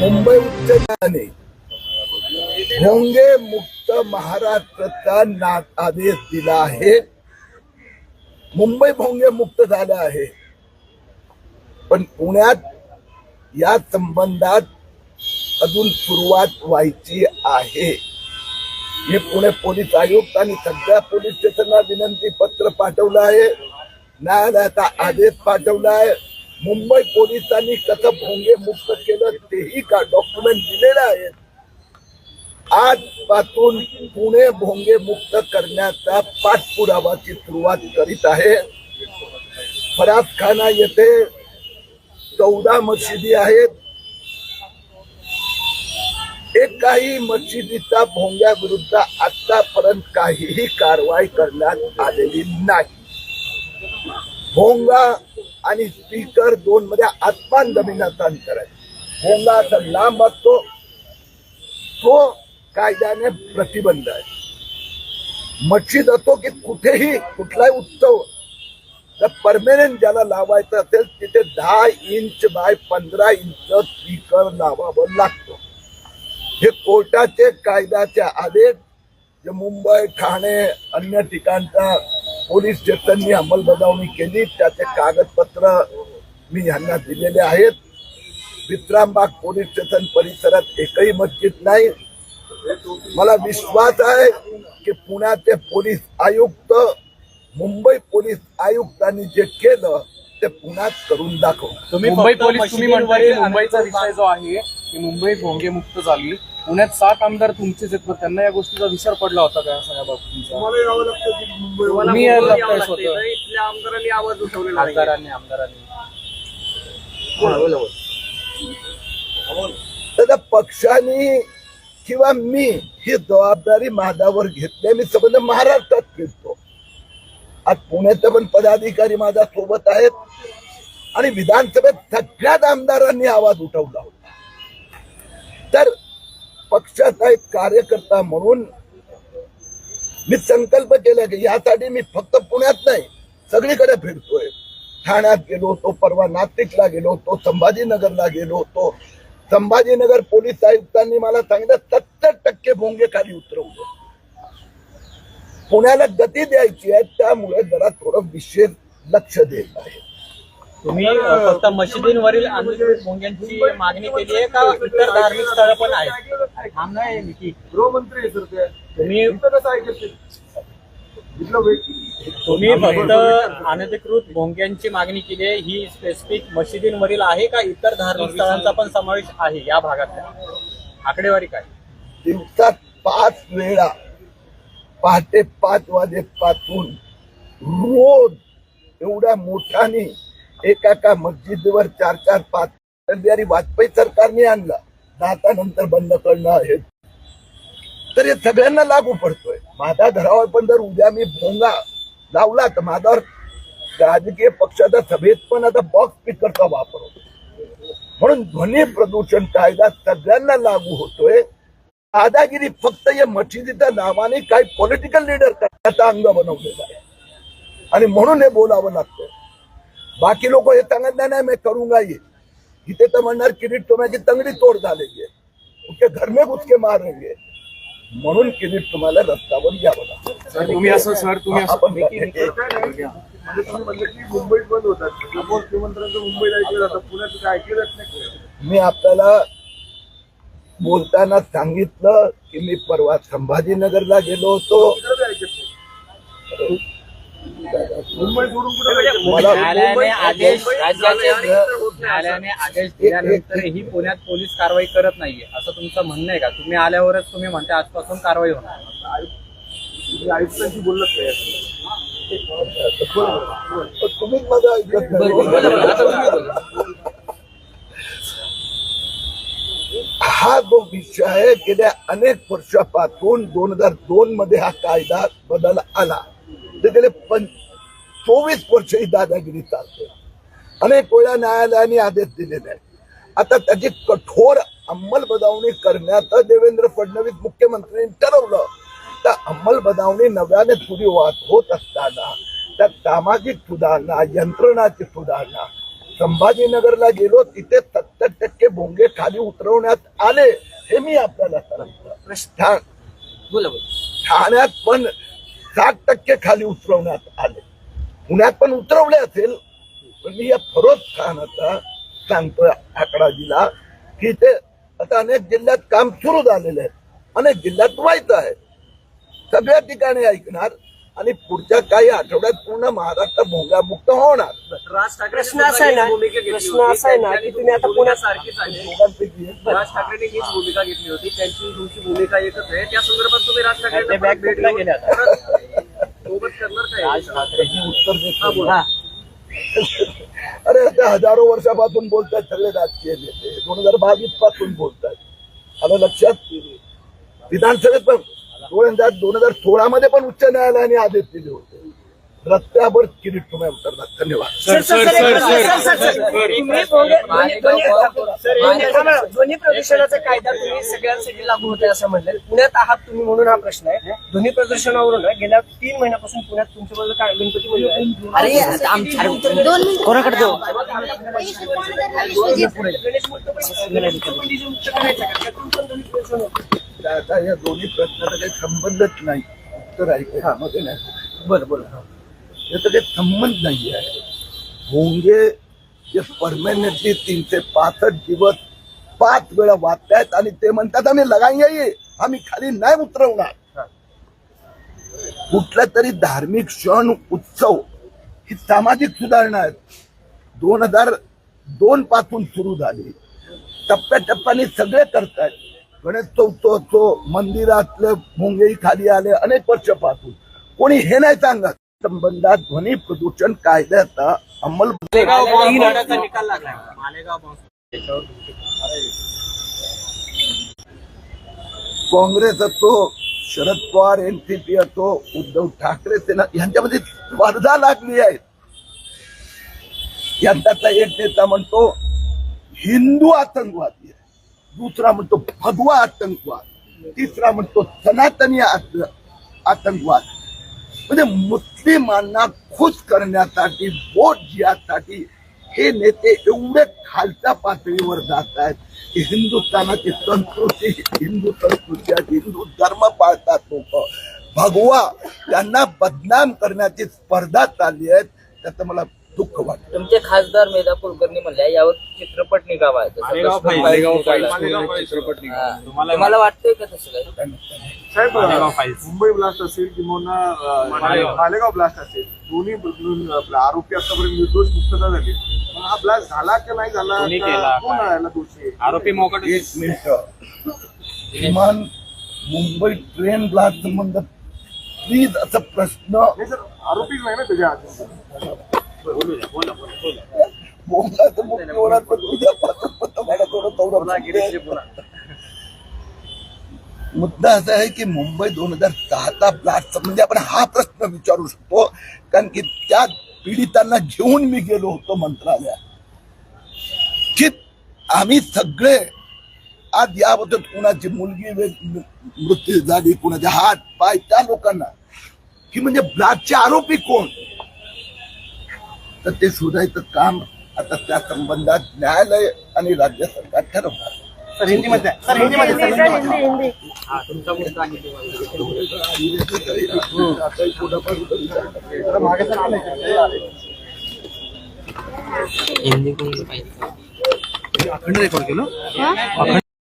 मुंबई उच्च न्यायालयाने भोंगे मुक्त महाराष्ट्राचा ना आदेश दिला आहे. मुंबई भोंगे मुक्त झालं आहे. पण पुण्यात या संबंधात अजून सुरुवात व्हायची आहे. मी पुणे पोलीस आयुक्तांनी सगळ्या पोलीस स्टेशनला विनंती पत्र पाठवलं आहे. न्यायालयाचा आदेश पाठवला आहे. मुंबई पोलिसांनी कसं भोंगे मुक्त केलं तेही का? डॉक्युमेंट दिलेलं आहे. आजपासून पुणे भोंगे मुक्त करण्याचा पाठपुरावाची सुरुवात करीत आहे. फरासखाना येथे चौदा मशिदी आहेत. एकाही मशिदीचा भोंग्या विरुद्ध आतापर्यंत काहीही कारवाई करण्यात आलेली नाही. भोंगा आणि स्पीकर दोन मध्ये आत्मान जमिनाचं अंतर आहे. भोंगा असा लांब असतो तो कायद्याने प्रतिबंध आहे. मस्जिद असतो की कुठेही कुठलाही उत्सव. तर परमेनंट ज्याला लावायचं असेल तिथे दहा इंच बाय पंधरा इंच स्पीकर लावावं लागतो. हे कोर्टाचे कायद्याचे आदेश जे मुंबई ठाणे अन्य ठिकाणचा पोलीस स्टेशननी अंमलबजावणी केली. त्याचे कागदपत्र मी यांना दिलेले आहेत. विश्रामबाग पोलीस स्टेशन परिसरात एकही मस्जिद नाही. मला विश्वास आहे की पुण्याचे पोलीस आयुक्त मुंबई पोलीस आयुक्तांनी जे केलं ते पुण्यात करून दाखव. तुम्ही मुंबई पोलीस तुम्ही मुंबईचा विषय जो आहे की मुंबई भोंगे मुक्त झाली. पुण्यात सात आमदार तुमचेच आहेत मग त्यांना या गोष्टीचा विसर पडला होता का या सगळ्या बाबतींचा? तुम्हाला यावं लागतं की मुंबई तुम्हाला तुम्ही मुंबईवर यायला यावं लागतंय लागतंय, स्वतः. तर इथल्या आमदारांनी आवाज उठवलेला नाही. खासदारांनी आमदारांनी. तर पक्षाने किंवा मी ही जबाबदारी माझ्यावर घेतली मी संबंध महाराष्ट्रात फिरतो आज पुण्याचे पण पदाधिकारी माझ्या सोबत आहेत आणि विधानसभेत सगळ्याच आमदारांनी आवाज उठवला होता. तर पक्षाचा एक कार्यकर्ता म्हणून मी संकल्प केला की यासाठी मी फक्त पुण्यात नाही सगळीकडे फिरतोय. ठाण्यात गेलो होतो परवा नाशिकला गेलो होतो संभाजीनगरला गेलो होतो. संभाजीनगर पोलीस आयुक्तांनी मला सांगितलं सत्तर टक्के भोंगे खाली उतरवले. पुण्याला गती द्यायची आहे त्यामुळे जरा थोडं विशेष लक्ष देत आहे. तुम्ही फक्त मशिदींवरील भोंग्यांची मागणी केली आहे का? इतर धार्मिक स्थळं पण आहेत. गृहमंत्री आहे सर ते. तुम्ही? इथलं फक्त अनधिकृत भोंग्यांची मागणी केली आहे. ही स्पेसिफिक मशिदींवरील आहे का? इतर धार्मिक स्थळांचा पण समावेश आहे या भागात आकडेवारी काय? दिवसात पाच वेळा पहाटे पाच वाजेपासून रोज एवढ्या मोठ्याने एका एका मस्जिदीवर चार चार पाच बिहारी वाजपेयी सरकारने आणला. दहा नंतर बंद करणं हे तर हे सगळ्यांना लागू पडतोय. माझा धरावर पण जर उद्या मी भोंगा लावला तर माझ्यावर राजकीय पक्षाचा सभेत पण आता बॉक्स स्पीकरचा वापर होतो. म्हणून ध्वनी प्रदूषण कायदा सगळ्यांना लागू होतोय. दादागिरी फक्त या मशिदीच्या नावाने काही पॉलिटिकल लीडर त्याचा अंग बनवलेला आहे. आणि म्हणून हे बोलावं लागतं बाकी लोक हे सांगत नाही नाही मी करूंगा ये इथे तर म्हणणार किरीट तुम्हाची तंगडी तोड झालेली आहे. उसके घर में घुस के मारेंगे. म्हणून किरीट तुम्हाला रस्त्यावर यावं लागतं. सर तुम्ही असं सर तुम्ही म्हणजे मुंबईत बंद होतात. मुख्यमंत्र्यांचं मुंबईत ऐकलं जातं. पुण्यात काय ऐकलं जात नाही. मी आपल्याला बोलताना सांगितलं की मी परवा संभाजीनगरला गेलो होतो. मुंबई सोडून. मला- न्यायालयाने आदेश राज्याचे. न्यायालयाने आदेश दिल्यानंतरही पुण्यात पोलीस कारवाई करत नाहीये असं तुमचं म्हणणं आहे का तुम्ही आल्यावरच तुम्ही म्हणता आजपासून कारवाई होणार तुम्ही आयुक्तांशी तुम्हीच माझं ऐकत नाही. हा जो विषय आहे गेल्या अनेक वर्षापासून दोन हजार दोन मध्ये हा कायदा बदल आला तर गेले पं चोवीस वर्ष ही दादागिरी चालते. अनेक वेळा न्यायालयाने आदेश दिलेले आहेत. आता त्याची कठोर अंमलबजावणी करण्याचं देवेंद्र फडणवीस मुख्यमंत्र्यांनी ठरवलं. तर अंमलबजावणी नव्याने सुरुवात होत असताना त्यात सामाजिक सुधारणा यंत्रणाची सुधारणा संभाजीनगरला गेलो तिथे सत्तर टक्के भोंगे खाली उतरवण्यात आले हे मी आपल्याला सांगतो. ठाण्यात पण साठ टक्के खाली उतरवण्यात आले. पुण्यात पण उतरवले असेल पण मी या फरोज खानाचा सांगतोय आकडा दिला की ते आता अनेक जिल्ह्यात काम सुरू झालेलं आहे अनेक जिल्ह्यात व्हायचं आहे. सगळ्या ठिकाणी ऐकणार आणि पुढच्या काही आठवड्यात पूर्ण महाराष्ट्र भोंगामुक्त होणार. राज ठाकरे प्रश्न असा आहे ना प्रश्न असा आहे ना की तुम्ही आता पुण्यात सारखीच आहे. राज ठाकरेंनी हीच भूमिका घेतली होती. त्यांची तुमची भूमिका एकच आहे. त्या संदर्भात तुम्ही राज ठाकरे back foot ला राज ठाकरेंनी उत्तर हा, देतो बोला. अरे ते हजारो वर्षापासून बोलतात सगळे राजकीय नेते. दोन हजार बावीसपासून बोलतात आलं लक्षात? विधानसभेत पण दोन हजार दोन हजार सोळा मध्ये पण उच्च न्यायालयाने आदेश दिले होते. रस्त्यावर किरीट तुम्ही उतरणार धन्यवाद. सर, सर, सर, एक प्रश्न, सर, सर, सर, तुम्ही भोंगे- ध्वनी- प्रदूषणाचा कायदा तुम्ही सगळ्यांसाठी लागू होते असं म्हणलं. पुण्यात आहात तुम्ही म्हणून हा प्रश्न आहे. ध्वनी प्रदूषणावरून ना, गेल्या तीन महिन्यापासून पुण्यात तुमच्याबद्दल काय गणपती मंदिर आहे अरे आमच्या दोन मिनिटं कोणाकडे या दोन्ही प्रश्नाचा काही संबंधच नाही. उत्तर ऐकायमध्ये नाही बरं बरं. याचा काही संबंध नाही आहे भोंगे जे परमनंटली तीनशे पासष्ट दिवस पाच वेळा वाचतायत आणि ते म्हणतात आम्ही लगाई आम्ही खाली नाही उतरवणार. कुठला तरी धार्मिक क्षण उत्सव ही सामाजिक सुधारणा आहे. दोन हजार दोन पासून सुरू झाली. टप्प्याटप्प्याने सगळे करतायत. गणेशोत्सव असो मंदिरातले भोंगेही खाली आले अनेक वर्षापासून कोणी हे नाही सांगत. संबंधात ध्वनी प्रदूषण कायद्याचा अंमल काँग्रेस असो शरद पवार एनसीपी असो उद्धव ठाकरे सेना यांच्यामध्ये स्पर्धा लागली आहे. यांच्यातला एक नेता म्हणतो हिंदू आतंकवादी आहे. दुसरा म्हणतो भगवा आतंकवाद. तिसरा म्हणतो सनातनी आत- आतंकवाद. म्हणजे मुस्लिमांना खुश करण्यासाठी वोट यासाठी हे नेते एवढे खालच्या पातळीवर जात आहेत की हिंदुस्थानाची संस्कृती हिंदू संस्कृती आहे, हिंदू धर्म पाळतात लोक. भगवा त्यांना बदनाम करण्याची स्पर्धा चालली आहे. त्याचं मला दुःख वाटतं तुमचे खासदार मेधा कुलकर्णी म्हणले यावर चित्रपट निघावा आहे. मालेगाव फाईल. मालेगाव चित्रपट निघाला. हा. तुम्हाला- तुम्हाला वाटतंय का तसं काही साहेब मालेगाव. मुंबई ब्लास्ट असेल किंवा मालेगाव. मालेगाव ब्लास्ट असेल दोन्ही बदलून आपला आरोपी आतापर्यंत निर्दोष मुक्तता झाली पण हा ब्लास्ट झाला की नाही झाला कोणी का- केला? कोण दोषी? आरोपी मोकट एक मिनिट किमान मुंबई ट्रेन ब्लास्ट संबंध प्लीज असा प्रश्न नाही सर आरोपीच नाही ना त्याच्या हाती बोला तर मुक्ती होणार पण पण मला थोडं मुद्दा असा आहे की मुंबई दोन हजार दहाचा ब्लास्ट म्हणजे आपण हा प्रश्न विचारू शकतो. कारण की त्या पीडितांना घेऊन मी गेलो होतो मंत्रालयात. की आम्ही सगळे आज याबद्दल कुणाची मुलगी मृत्यू झाली कुणाचे हात पाय त्या लोकांना. की म्हणजे ब्लास्टचे आरोपी कोण? तर ते शोधायचं काम आता त्या संबंधात न्यायालय आणि राज्य सरकार ठरवणार. सर हिंदीमध्ये सर हिंदीमध्ये हा तुमचा मुद्दा आहे. तो. आताही थोडंफार विचार मागे सर हिंदी कोणी पाहिजे अखंड रेकॉर्ड केलं?